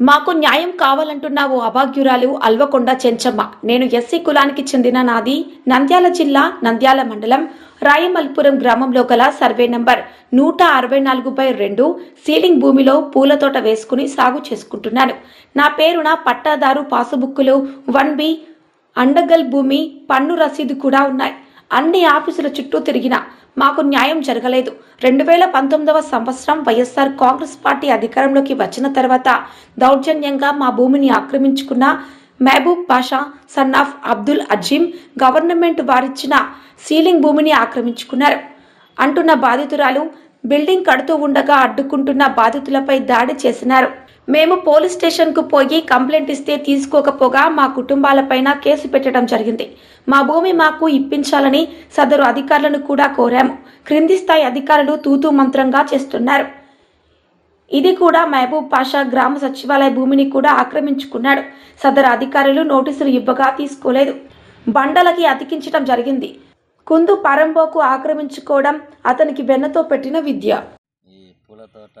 మాకు న్యాయం కావాలంటున్న ఓ అభాగ్యురాలు అల్వకొండ చెంచమ్మ. నేను ఎస్సీ కులానికి చెందిన నాది నంద్యాల జిల్లా నంద్యాల మండలం రాయమల్పురం గ్రామంలో గల సర్వే నంబర్ నూట అరవై నాలుగు బై రెండు సీలింగ్ భూమిలో పూల తోట వేసుకుని సాగు చేసుకుంటున్నాను. నా పేరున పట్టాదారు పాసుబుక్కులు వన్ బి అండగల్ భూమి పన్ను రసీదు కూడా ఉన్నాయి. అన్ని ఆఫీసుల చుట్టూ తిరిగినా మాకు న్యాయం జరగలేదు. రెండు వేల పంతొమ్మిదవ సంవత్సరం వైఎస్ఆర్ కాంగ్రెస్ పార్టీ అధికారంలోకి వచ్చిన తర్వాత దౌర్జన్యంగా మా భూమిని ఆక్రమించుకున్న Mahaboob Pasha son of Abdul Azeem government వారిచ్చిన ceiling భూమిని ఆక్రమించుకున్నారు. అంటున్న బాధితురాలు బిల్డింగ్ కడుతూ ఉండగా అడ్డుకుంటున్న బాధితులపై దాడి చేసినారు. మేము పోలీస్ స్టేషన్కు పోయి కంప్లైంట్ ఇస్తే తీసుకోకపోగా మా కుటుంబాలపైన కేసు పెట్టడం జరిగింది. మా భూమి మాకు ఇప్పించాలని సదరు అధికారులను కూడా కోరాము. క్రింది స్థాయి అధికారులు తూతూ మంత్రంగా చేస్తున్నారు. ఇది కూడా మహబూబ్ పాషా గ్రామ సచివాలయ భూమిని కూడా ఆక్రమించుకున్నాడు. సదరు అధికారులు నోటీసులు ఇవ్వగా తీసుకోలేదు. బండలకి అతికించడం జరిగింది. కుందు పరంబోకు ఆక్రమించుకోవడం అతనికి వెన్నతో పెట్టిన విద్య. ఈ పూల తోట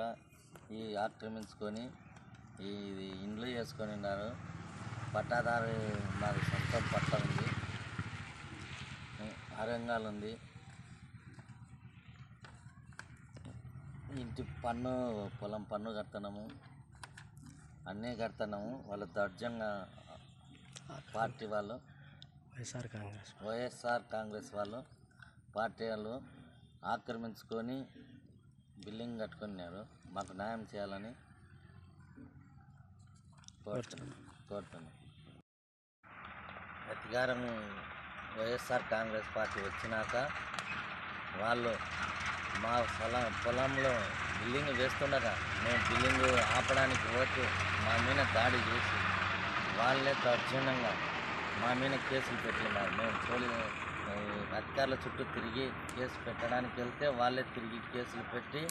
ఈ ఆక్రమించుకొని ఇది ఇండ్లు చేసుకొని ఉన్నారు. పట్టాదారు మాది సొంత పట్ట ఉంది. అరంగాలు ఉంది. ఇంటి పన్ను పొలం పన్ను కడుతున్నాము. అన్నీ కడుతున్నాము. వాళ్ళు దర్జంగా పార్టీ వాళ్ళు. వైఎస్ఆర్ కాంగ్రెస్. వైఎస్ఆర్ కాంగ్రెస్ వాళ్ళు పార్టీ వాళ్ళు ఆక్రమించుకొని బిల్డింగ్ కట్టుకున్నారు మాకు న్యాయం చేయాలని కోరుతున్నాను. అధికారం వైఎస్ఆర్ కాంగ్రెస్ పార్టీ వచ్చినాక వాళ్ళు మా పొలం పొలంలో బిల్డింగ్ వేస్తుండగా మేము బిల్డింగ్ ఆపడానికి పోతే మా మీద దాడి చేసి వాళ్ళే దౌర్జన్యంగా మా మీద కేసులు పెట్టినారు మేము పోలీసు అధికారుల చుట్టూ తిరిగి కేసు పెట్టడానికి వెళ్తే వాళ్ళే తిరిగి కేసులు పెట్టి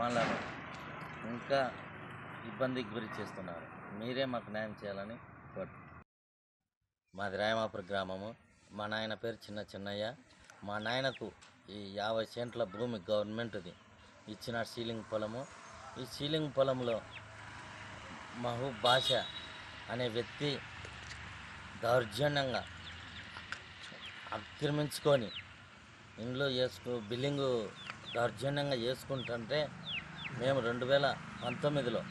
మళ్ళా ఇంకా ఇబ్బందికి గురి చేస్తున్నారు. మీరే మాకు న్యాయం చేయాలని కోరు. మాది రాయమాపుర గ్రామము. మా నాయన పేరు చిన్న చిన్నయ్య. మా నాయనకు ఈ యాభై సెంట్ల భూమి గవర్నమెంట్ది. ఇచ్చిన సీలింగ్ పొలము. ఈ సీలింగ్ పొలంలో మహబూబ్ భాష అనే వ్యక్తి దౌర్జన్యంగా ఆక్రమించుకొని ఇండ్లు వేసుకో బిల్డింగు దౌర్జన్యంగా చేసుకుంటుంటే మేము రెండు వేల పంతొమ్మిదిలో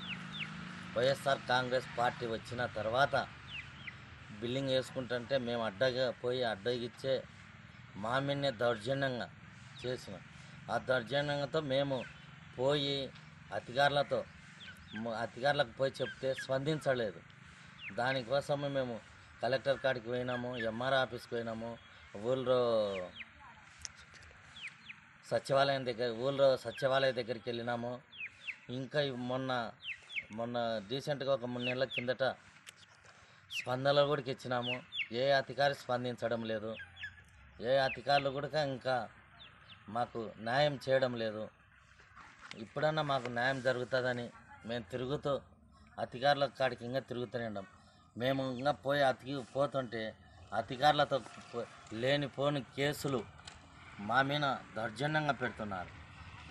వైఎస్ఆర్ కాంగ్రెస్ పార్టీ వచ్చిన తర్వాత బిల్లింగ్ వేసుకుంటుంటే మేము అడ్డగా పోయి అడ్డగిచ్చే మా మీదనే దౌర్జన్యంగా చేసినాం. ఆ దౌర్జన్యంతో మేము పోయి అధికారులతో అధికారులకు పోయి చెప్తే స్పందించలేదు. దానికోసం మేము కలెక్టర్ కాడికి పోయినాము ఎంఆర్ ఆఫీస్కి పోయినాము ఊళ్ళో సచివాలయం దగ్గర ఊళ్ళో సచివాలయం దగ్గరికి వెళ్ళినాము. ఇంకా మొన్న మొన్న రీసెంట్గా ఒక మూడు నెలల కిందట స్పందనలు కూడా ఇచ్చినాము. ఏ అధికారి స్పందించడం లేదు. ఏ అధికారులు కూడా ఇంకా మాకు న్యాయం చేయడం లేదు. ఇప్పుడన్నా మాకు న్యాయం జరుగుతుందని మేము తిరుగుతూ అధికారుల కాడికి ఇంకా తిరుగుతూనే ఉన్నాం. మేము ఇంకా పోయి అతికి పోతుంటే అధికారులతో లేనిపోని కేసులు మా మీద దౌర్జన్యంగా పెడుతున్నారు.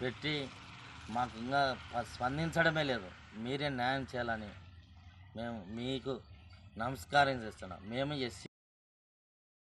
పెట్టి మాకు ఇంకా స్పందించడమే లేదు. మీరే న్యాయం చేయాలని మేము మీకు నమస్కారం చేస్తున్నాం. మేము ఎస్సీ